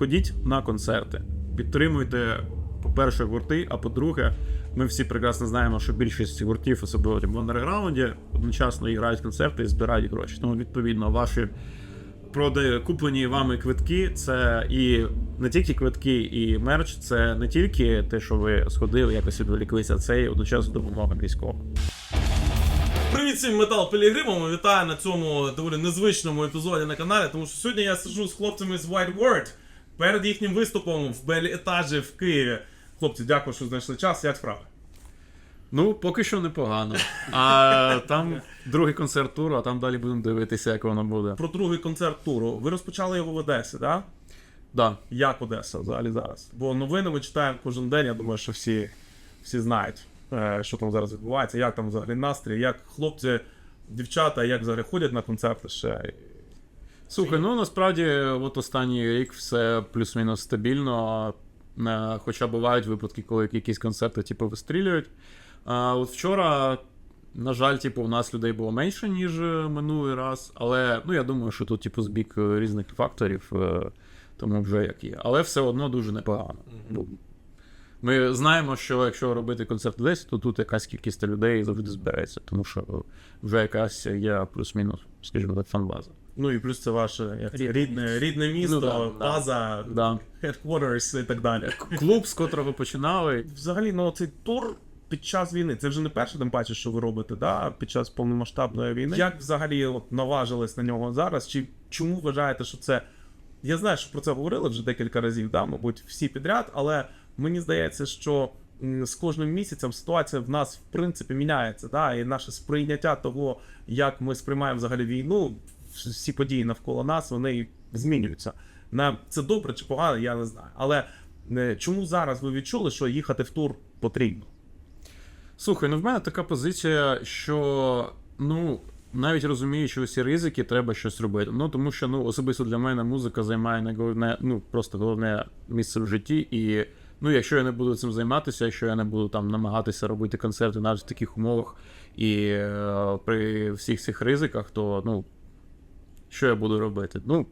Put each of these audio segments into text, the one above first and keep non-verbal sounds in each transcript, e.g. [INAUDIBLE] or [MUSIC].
Ходіть на концерти, підтримуйте, по-перше, гурти, а по-друге, ми всі прекрасно знаємо, що більшість гуртів, особливо в андерграунді, одночасно грають концерти і збирають гроші. Тому, відповідно, ваші прода- куплені вами квитки, це і не тільки квитки, і мерч, це не тільки те, що ви сходили, якось відволіклися, це і одночасно допомога військовим. Привіт всім метал Пілігримом. Вітаю на цьому доволі незвичному епізоді на каналі, тому що сьогодні я сиджу з хлопцями з White Word перед їхнім виступом в Беліетажі в Києві. Хлопці, дякую, що знайшли час. Як справи? Ну, поки що непогано. А там другий концерт туру, а там далі будемо дивитися, як воно буде. Про другий концерт туру. Ви розпочали його в Одесі, так? Да. Як Одеса взагалі зараз? Бо новини ми читаємо кожен день. Я думаю, що всі, всі знають, е, що там зараз відбувається, як там взагалі настрій, як хлопці, дівчата, як взагалі ходять на концерти ще. Слухай, ну насправді, от останній рік все плюс-мінус стабільно. Е, Хоча бувають випадки, коли якісь концерти типу, вистрілюють. А от вчора, на жаль, типу, у нас людей було менше, ніж е, минулий раз. Але ну, я думаю, що тут, типу, збік е, різних факторів, е, тому вже як є. Але все одно дуже непогано. Ну, Ми знаємо, що якщо робити концерт десь, то тут якась кількість людей завжди збереться, тому що вже якась є плюс-мінус, скажімо так, фанбаза. Ну і плюс це ваше як це, рідне, рідне місто, Ну, да, база, Да. headquarters і так далі. Клуб, з котрого починали. Взагалі, ну цей тур під час війни, це вже не перше, тим паче, що ви робите, да, під час повномасштабної війни. Як взагалі от, наважились на нього зараз? Чи чому вважаєте, що це. Я знаю, що про це говорили вже декілька разів, да, мабуть, всі підряд, але мені здається, що з кожним місяцем ситуація в нас в принципі міняється, да, і наше сприйняття того, як ми сприймаємо взагалі війну, всі події навколо нас, вони змінюються. На це добре чи погано, я не знаю. Але е, чому зараз ви відчули, що їхати в тур потрібно? Слухай, ну в мене така позиція, що ну. Навіть розуміючи усі ризики, треба щось робити. Ну тому що ну особисто для мене музика займає не головне, ну просто головне місце в житті. І ну, якщо я не буду цим займатися, якщо я не буду там намагатися робити концерти навіть в таких умовах і е, при всіх цих ризиках, то ну що я буду робити? Ну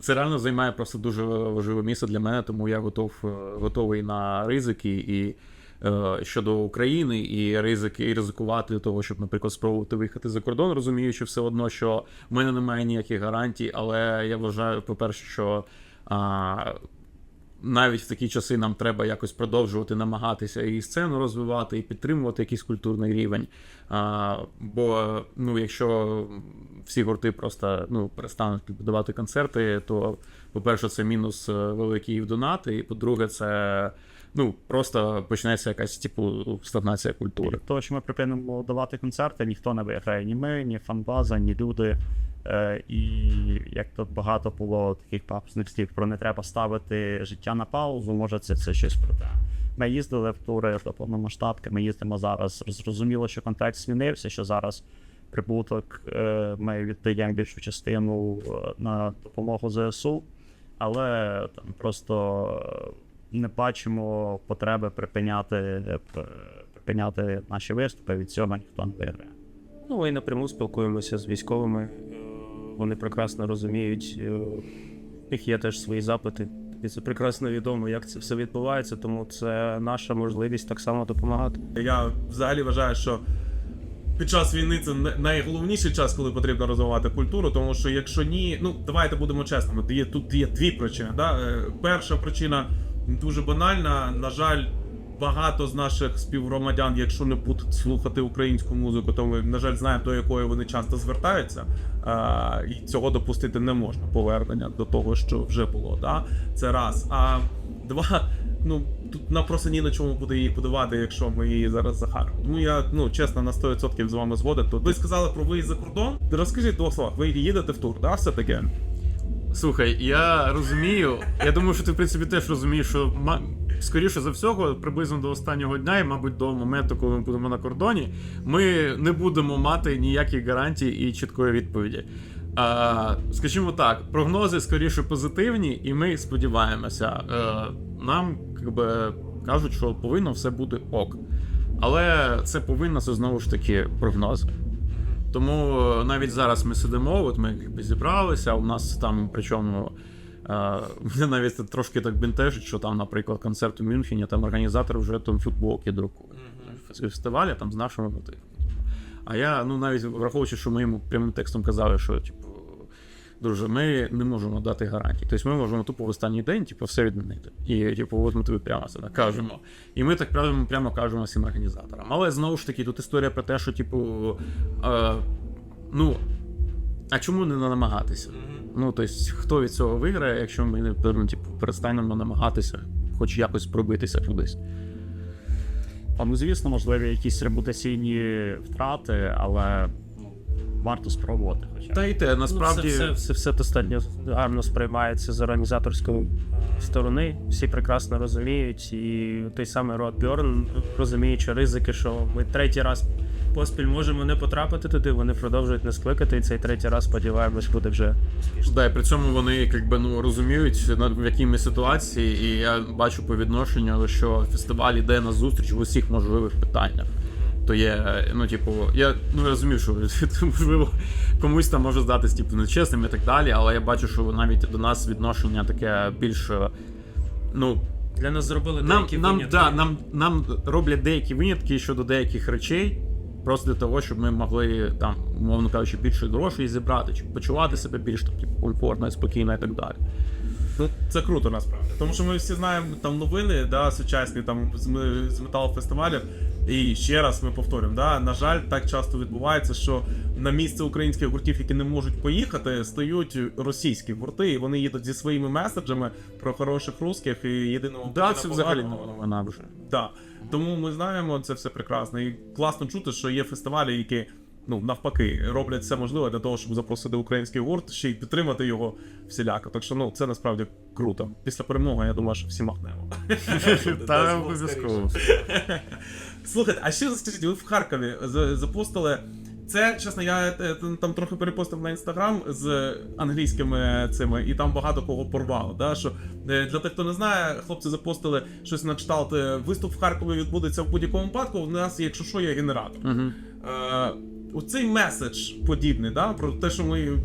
це реально займає просто дуже важливе місце для мене, тому я готов, е, готовий на ризики і е, щодо України, і ризики, і ризикувати для того, щоб, наприклад, спробувати виїхати за кордон, розуміючи все одно, що в мене немає ніяких гарантій, але я вважаю, по-перше, що. А, навіть в такі часи нам треба якось продовжувати намагатися і сцену розвивати, і підтримувати якийсь культурний рівень. А, бо ну, якщо всі гурти просто ну, перестануть підбудувати концерти, то, по-перше, це мінус е, великий в донати, і по-друге, це ну, просто почнеться якась типу стагнація культури. Того, що ми припинимо давати концерти, ніхто не виграє. Ні ми, ні фанбаза, ні люди. Е, і як тут багато було таких папсних слів про не треба ставити життя на паузу, може це, це щось про те. Ми їздили в тури до повномасштабки, ми їздимо зараз. Зрозуміло, що контекст змінився, що зараз прибуток е, ми віддаємо більшу частину е, на допомогу ЗСУ, але там просто е, не бачимо потреби припиняти, припиняти наші виступи. Від цього ніхто не виграє. Ну і напряму спілкуємося з військовими. Вони прекрасно розуміють, в них є теж свої запити. І це прекрасно відомо, як це все відбувається, тому це наша можливість так само допомагати. Я взагалі вважаю, що під час війни це найголовніший час, коли потрібно розвивати культуру, тому що якщо ні, ну давайте будемо чесними. Є тут є дві причини. Да? Е, Перша причина дуже банальна. На жаль, багато з наших співгромадян, якщо не будуть слухати українську музику, то ми, на жаль, знаємо, до якої вони часто звертаються. А, і цього допустити не можна. Повернення до того, що вже було. Да? Це раз. А два. Ну, тут нам просто ні на чому буде її подавати, якщо ми її зараз захаримо. Тому я, ну, чесно, на 100% з вами згоден. Тут ви сказали про виїзд за кордон. Розкажіть двох слов, ви їдете в тур, да, все-таки? Слухай, я розумію. Я думаю, що ти в принципі теж розумієш, що скоріше за всього, приблизно до останнього дня, і, мабуть, до моменту, коли ми будемо на кордоні, ми не будемо мати ніяких гарантій і чіткої відповіді. А, скажімо так, прогнози скоріше позитивні, і ми сподіваємося. Е, нам якби, кажуть, що повинно все бути ок. Але це повинно це знову ж таки прогнози. Тому е, навіть зараз ми сидимо, от ми якби зібралися. У нас там, причому мене навіть трошки так бентежить, що там, наприклад, концерт у Мюнхені, там організатор вже там футболки друкує. Фестиваля там з нашими мотивами. А я, ну навіть враховуючи, що ми йому прямим текстом казали, що типу, друже, ми не можемо дати гарантій. Тобто ми можемо тупо в останній день, типу, все відмінити. І типу, от ми тобі прямо це кажемо. І ми так прямо, прямо кажемо всім організаторам. Але знову ж таки, тут історія про те, що, типу, е, ну, а чому не намагатися? Ну, тобто, хто від цього виграє, якщо ми не ну, типу, перестанемо намагатися, хоч якось пробитися кудись. Та, ну, звісно, можливі якісь репутаційні втрати, але варто спробувати. Хоча. Та й те, Ну, все, все, все, все достатньо гарно сприймається з організаторської сторони. Всі прекрасно розуміють. І той самий Род Бьорн, розуміючи ризики, що ми третій раз поспіль можемо не потрапити туди, вони продовжують нас кликати, і цей третій раз, сподіваємось, буде вже Да, і при цьому вони якби ну розуміють на в якій ми ситуації, і я бачу по відношенню, що фестиваль йде на зустріч в усіх можливих питаннях. То є, ну, типу, я ну розумію, що [LAUGHS] можливо комусь там може здатись типу, нечесним і так далі, але я бачу, що навіть до нас відношення таке більш. е, Ну, для нас зробили нам, деякі нам, винятки. да, нам, нам роблять деякі винятки щодо деяких речей, просто для того, щоб ми могли там, умовно кажучи, більше грошей зібрати, чи почувати себе більш там, типу, комфортно, спокійно і так далі. Ну, це круто насправді. Тому що ми всі знаємо там новини, да, сучасні там з, з метал-фестивалів. І ще раз ми повторюємо, да, на жаль, так часто відбувається, що на місце українських гуртів, які не можуть поїхати, стають російські гурти, і вони їдуть зі своїми меседжами про хороших русських і єдиного Да, це взагалі новина вже. Так. Тому ми знаємо це все прекрасно. І класно чути, що є фестивалі, які ну навпаки роблять все можливе для того, щоб запросити український гурт, ще й підтримати його всіляко. Так що ну це насправді круто. Після перемоги, я думаю, що всі махнемо. Та обов'язково. [LAUGHS] Слухайте, а ще скажіть, ви в Харкові за- запостили. Це, чесно, я е, там трохи перепостив на інстаграм з англійськими цими, і там багато кого порвало. Да? Що, е, для тих, хто не знає, хлопці запостили щось на кшталт. е, Виступ в Харкові відбудеться в будь-якому випадку. У нас, якщо що, є генератор. Угу. Е, оцей меседж подібний, да, про те, що ми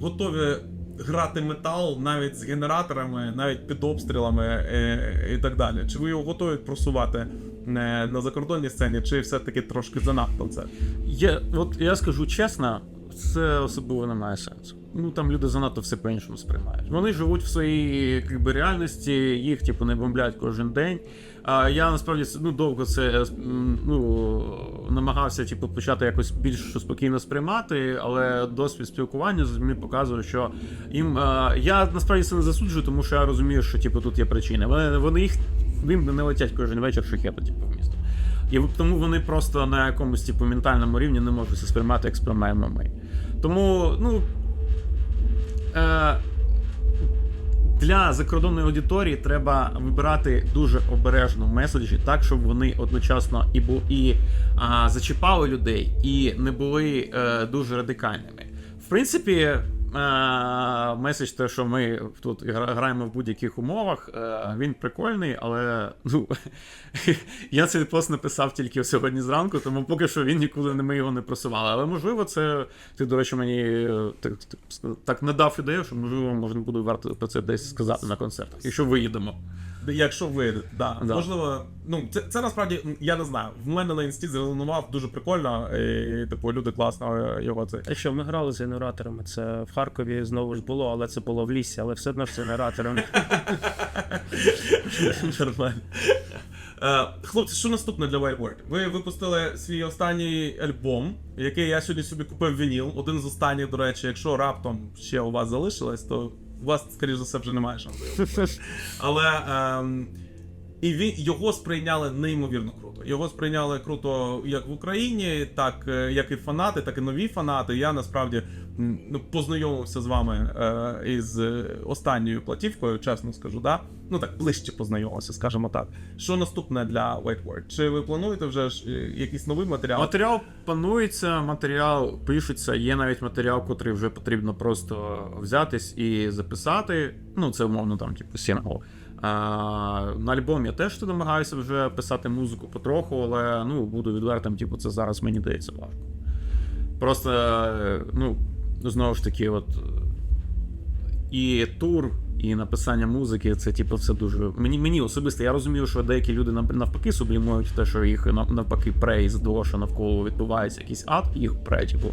готові грати метал навіть з генераторами, навіть під обстрілами е, і так далі. Чи ви його готові просувати е, на закордонній сцені, чи все-таки трошки занадто це? Я, от я скажу чесно, це особливо не має сенсу. Ну там люди занадто все по-іншому сприймають. Вони живуть в своїй якби, реальності, їх типу не бомблять кожен день. А я насправді ну, довго це ну, намагався типу, почати якось більш спокійно сприймати, але досвід спілкування з людьми показує, що їм. е, я насправді це не засуджую, тому що я розумію, що типу, тут є причини. Вони, вони їх їм не летять кожен вечір шахети, типу, в місто. І тому вони просто на якомусь типу ментальному рівні не можуть це сприймати, як сприймаємо ми. Тому, ну. Е, для закордонної аудиторії треба вибирати дуже обережно меседжі, так, щоб вони одночасно і бу, і а, зачіпали людей, і не були е, дуже радикальними. В принципі, е, меседж, те, що ми тут граємо в будь-яких умовах, е, він прикольний, але ну, [LAUGHS] я цей пост написав тільки сьогодні зранку, тому поки що він нікуди не ми його не просували. Але можливо, це ти, до речі, мені е, так, так, надав ідею, що можливо можна буде варто про це десь сказати на концертах, якщо виїдемо. Якщо вийде, да. Да. можливо, ну це, це насправді я не знаю. В мене на інсті зеленував дуже прикольно, і типу люди класно е, його це. А що ми грали з генераторами? Це в Харкові знову ж було, але це було в лісі, але все одно з генераторами. [LAUGHS] Нормально. Е, Хлопці, що наступне для Wild Ви випустили свій останній альбом, який я сьогодні собі купив вініл. Один з останніх, до речі, якщо раптом ще у вас залишилось, то вас, скоріш за все, вже немає шансу. Але ем, і він його сприйняли неймовірно круто. Його сприйняли круто як в Україні, так е, як і фанати, так і нові фанати. Я насправді ну, познайомився з вами е, із е, останньою платівкою, чесно скажу, да? Ну так ближче познайомився, скажімо так. Що наступне для White Word? Чи ви плануєте вже ж е, якийсь новий матеріал? Матеріал планується, матеріал пишеться, є навіть матеріал, котрий вже потрібно просто взятись і записати. Ну, це умовно там, типу, сінгл. А, на альбом я теж намагаюся вже писати музику потроху, але ну, буду відвертим, типу, це зараз мені дається важко. Просто, е, ну, знову ж таки, от. е, І тур і написання музики, це типу все дуже. Мені, мені особисто, я розумію, що деякі люди навпаки сублімують те, що їх навпаки пре із того, що навколо відбувається якийсь ад, їх пре, типу.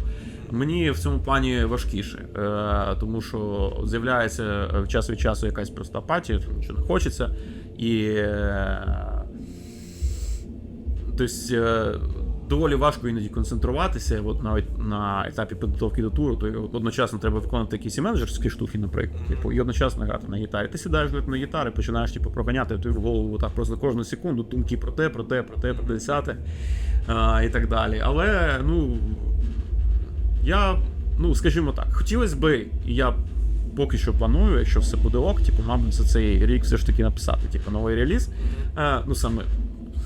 Мені в цьому плані важкіше, е, тому що з'являється е, час від часу якась просто апатія, тому що не хочеться. І Тобто доволі важко іноді концентруватися, от навіть на етапі підготовки до туру, то одночасно треба виконувати якісь і менеджерські штуки, наприклад, типу, і одночасно грати на гітарі. Ти сідаєш на гітарі, починаєш типу, проганяти ти в голову так просто кожну секунду, думки про те, про те, про те, про десяте і так далі. Але ну я, ну скажімо так, хотілося би, і я поки що планую, якщо все буде ок, типу, мабуть, за цей рік все ж таки написати, типу, новий реліз. Е, ну саме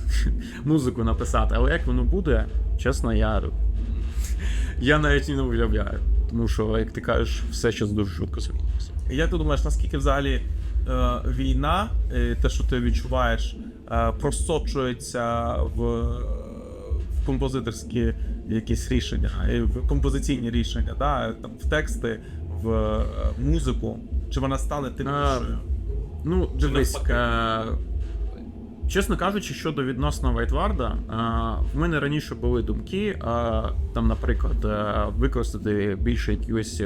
[LAUGHS] музику написати, але як воно буде, чесно, я, я навіть не уявляю. Тому що, як ти кажеш, все щось дуже швидко змінюється. Як ти думаєш, наскільки взагалі е, війна, е, те, що ти відчуваєш, е, просочується в, е, в композиторські якісь рішення, в композиційні рішення, да? там, в тексти, в е, музику? Чи вона стане темнішою? Ну, дивись, чесно кажучи, щодо відносно Вайтварда, е, в мене раніше були думки, е, там, наприклад, е, використати більше якоїсь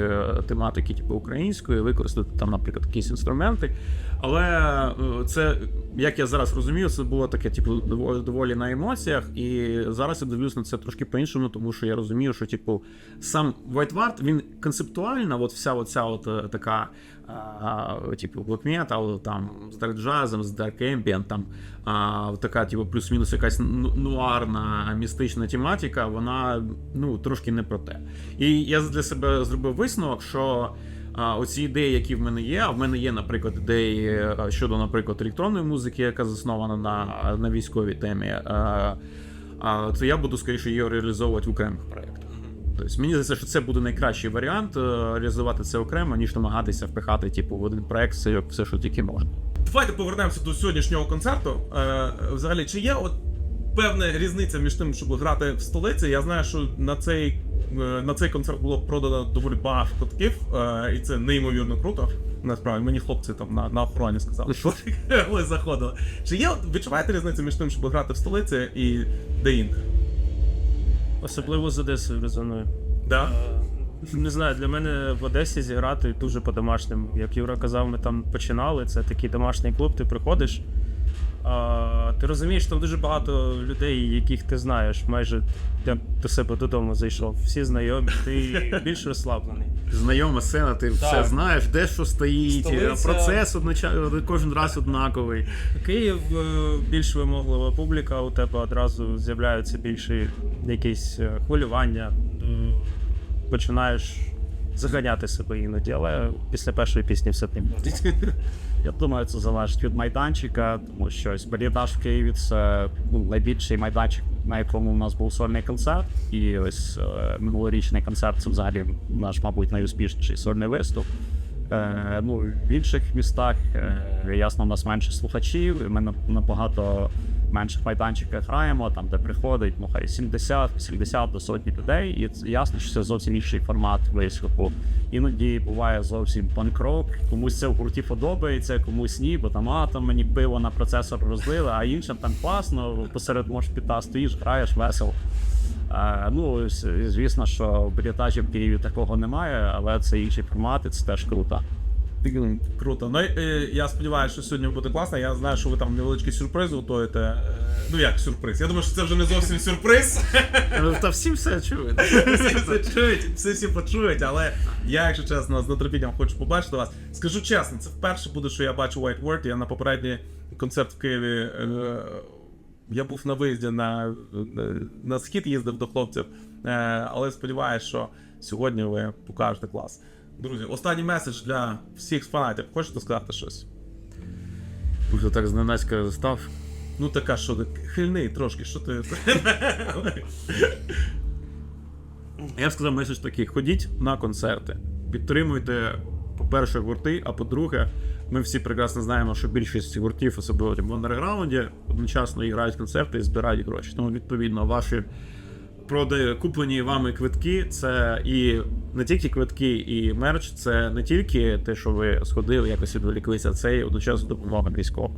тематики, типу української, використати там, наприклад, якісь інструменти. Але це, як я зараз розумію, це було таке, типу, доволі, на емоціях. І зараз я дивлюсь на це трошки по-іншому, тому що я розумію, що типу сам Вайтвард, він концептуально, от вся оця от така. Типу, black там, з dark джазом, з dark ambient, там така, типу, плюс-мінус якась ну- нуарна містична тематика, вона ну, трошки не про те. І я для себе зробив висновок, що а, оці ідеї, які в мене є, а в мене є, наприклад, ідеї щодо, наприклад, електронної музики, яка заснована на, на військовій темі, а, а, то я буду скоріше її реалізовувати в окремих проєктах. Тобто мені здається, що це буде найкращий варіант е, реалізувати це окремо, ніж намагатися впихати, типу, в один проект все, все що тільки можна. Давайте повернемося до сьогоднішнього концерту. Е, взагалі, чи є от певна різниця між тим, щоб грати в столиці? Я знаю, що на цей, е, на цей концерт було продано доволі багато квитків, е, і це неймовірно круто. Насправді мені хлопці там на, на охороні сказали, що [LAUGHS] коли заходили. Чи є от відчуваєте різницю між тим, щоб грати в столиці і де-інде? Особливо з Одесою резоную. Да? Е, Не знаю, для мене в Одесі зіграти дуже по-домашньому. Як Юра казав, ми там починали. Це такий домашній клуб, ти приходиш. А, ти розумієш, там дуже багато людей, яких ти знаєш, майже я до себе додому зайшов. Всі знайомі, ти [LAUGHS] більш розслаблений. Знайома сцена, ти все знаєш, де що стоїть, Столиця. процес одночасно, кожен раз однаковий. Київ е, більш вимоглива публіка, у тебе одразу з'являються більші якісь е, хвилювання. Починаєш заганяти себе іноді, але після першої пісні все тим. [LAUGHS] Я думаю, це залежить від майданчика, тому що ось Берідаш в Києві це ну, найбільший майданчик, на якому у нас був сольний концерт. І ось е, минулорічний концерт це взагалі наш, мабуть, найуспішніший сольний виступ. Е, ну, в інших містах е, ясно, у нас менше слухачів, і ми на- набагато менших майданчиках граємо, там, де приходить ну, хай 70, 80 до сотні людей, і ясно, що це зовсім інший формат виступу. Іноді буває зовсім панк-рок, комусь це в гурті подобається, комусь ні, бо там а, там мені пиво на процесор розлили, а іншим там класно, посеред мошпіта стоїш, граєш весело. Е, ну, звісно, що в брітажі в Києві такого немає, але це інший формат, і це теж круто. Круто. Ну, е, я сподіваюся, що сьогодні буде класно. Я знаю, що ви там невеличкий сюрприз готуєте. Е, Ну як сюрприз? Я думаю, що це вже не зовсім сюрприз. [LAUGHS] Та всі все чують. Всі все чують, всі всі почують, але я, якщо чесно, з нетерпінням хочу побачити вас. Скажу чесно, це вперше буде, що я бачу White Word. Я на попередній концерт в Києві. е, Я був на виїзді на, на схід, їздив до хлопців. Але сподіваюся, що сьогодні ви покажете клас. Друзі, останній меседж для всіх фанатів. Хочете сказати щось? Уже так зненацька став. Ну така, що ти хильний трошки, що ти. Я б сказав меседж такий: ходіть на концерти, підтримуйте, по-перше, гурти, а по-друге, ми всі прекрасно знаємо, що більшість гуртів, особливо в андерграунді, одночасно грають концерти і збирають гроші. Тому, відповідно, ваші продаї, куплені вами квитки, це і не тільки квитки і мерч, це не тільки те, що ви сходили, якось відволіклися, це і одночасно допомога військовим.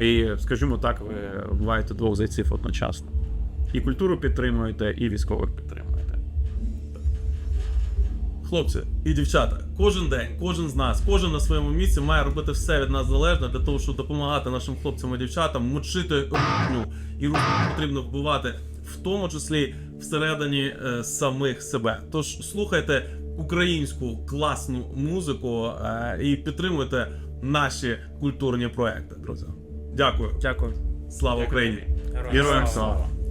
І, скажімо так, ви вбиваєте двох зайців одночасно. І культуру підтримуєте, і військових підтримуєте. Хлопці і дівчата, кожен день, кожен з нас, кожен на своєму місці має робити все від нас залежне для того, щоб допомагати нашим хлопцям і дівчатам мочити русню. І русню потрібно вбивати, в тому числі всередині е, самих себе. Тож слухайте українську класну музику е, і підтримуйте наші культурні проекти, друзі. Дякую. Дякую. Слава Україні! Героям слава!